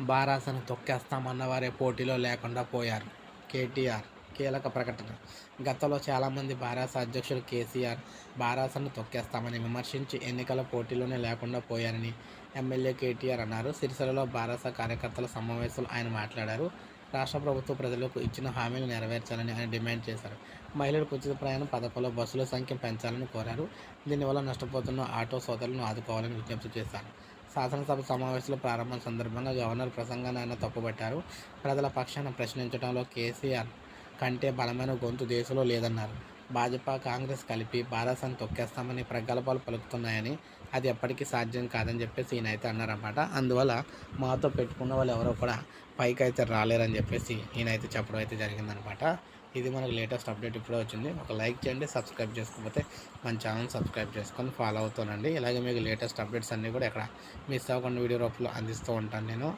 బారాసను తొక్కేస్తామన్నవారే పోటీలో లేకుండా పోయారు. కేటీఆర్ కీలక ప్రకటన. గతంలో చాలామంది బారాస అధ్యక్షుడు కేసీఆర్ బారాసను తొక్కేస్తామని విమర్శించి ఎన్నికల పోటీలోనే లేకుండా పోయారని ఎమ్మెల్యే కేటీఆర్ అన్నారు. సిరిసిల్లలో బారాస కార్యకర్తల సమావేశంలో ఆయన మాట్లాడారు. రాష్ట్ర ప్రభుత్వం ప్రజలకు ఇచ్చిన హామీలు నెరవేర్చాలని ఆయన డిమాండ్ చేశారు. మహిళలకు ఉచిత ప్రయాణం పథకంలో బస్సుల సంఖ్య పెంచాలని కోరారు. దీనివల్ల నష్టపోతున్న ఆటో సోదరులను ఆదుకోవాలని విజ్ఞప్తి చేశారు. శాసనసభ సమావేశంలో ప్రారంభం సందర్భంగా గవర్నర్ ప్రసంగాన్ని ఆయన తప్పుపట్టారు. ప్రజల పక్షాన ప్రశ్నించడంలో కేసీఆర్ కంటే బలమైన గొంతు దేశంలో లేదన్నారు. భాజపా కాంగ్రెస్ కలిపి బారాసాన్ని తొక్కేస్తామని ప్రగల్భాలు పలుకుతున్నాయని అది ఎప్పటికీ సాధ్యం కాదని చెప్పేసి ఈయన అయితే అన్నారన్నమాట. అందువల్ల మాతో పెట్టుకున్న వాళ్ళు ఎవరో కూడా పైకి అయితే రాలేరని చెప్పేసి ఈయన అయితే చెప్పడం అయితే జరిగిందనమాట ఇది మనకు లేటెస్ట్ అప్డేట్ ఇప్పుడే వచ్చింది. ఒక లైక్ చేయండి సబ్స్క్రైబ్ చేసుకోకపోతే మన ఛానల్ సబ్స్క్రైబ్ చేసుకొని ఫాలో అవుతానండి ఇలాగే మీకు లేటెస్ట్ అప్డేట్స్ అన్నీ కూడా ఇక్కడ మిస్ అవ్వకుండా వీడియో రూపంలో అందిస్తూ ఉంటాను నేను.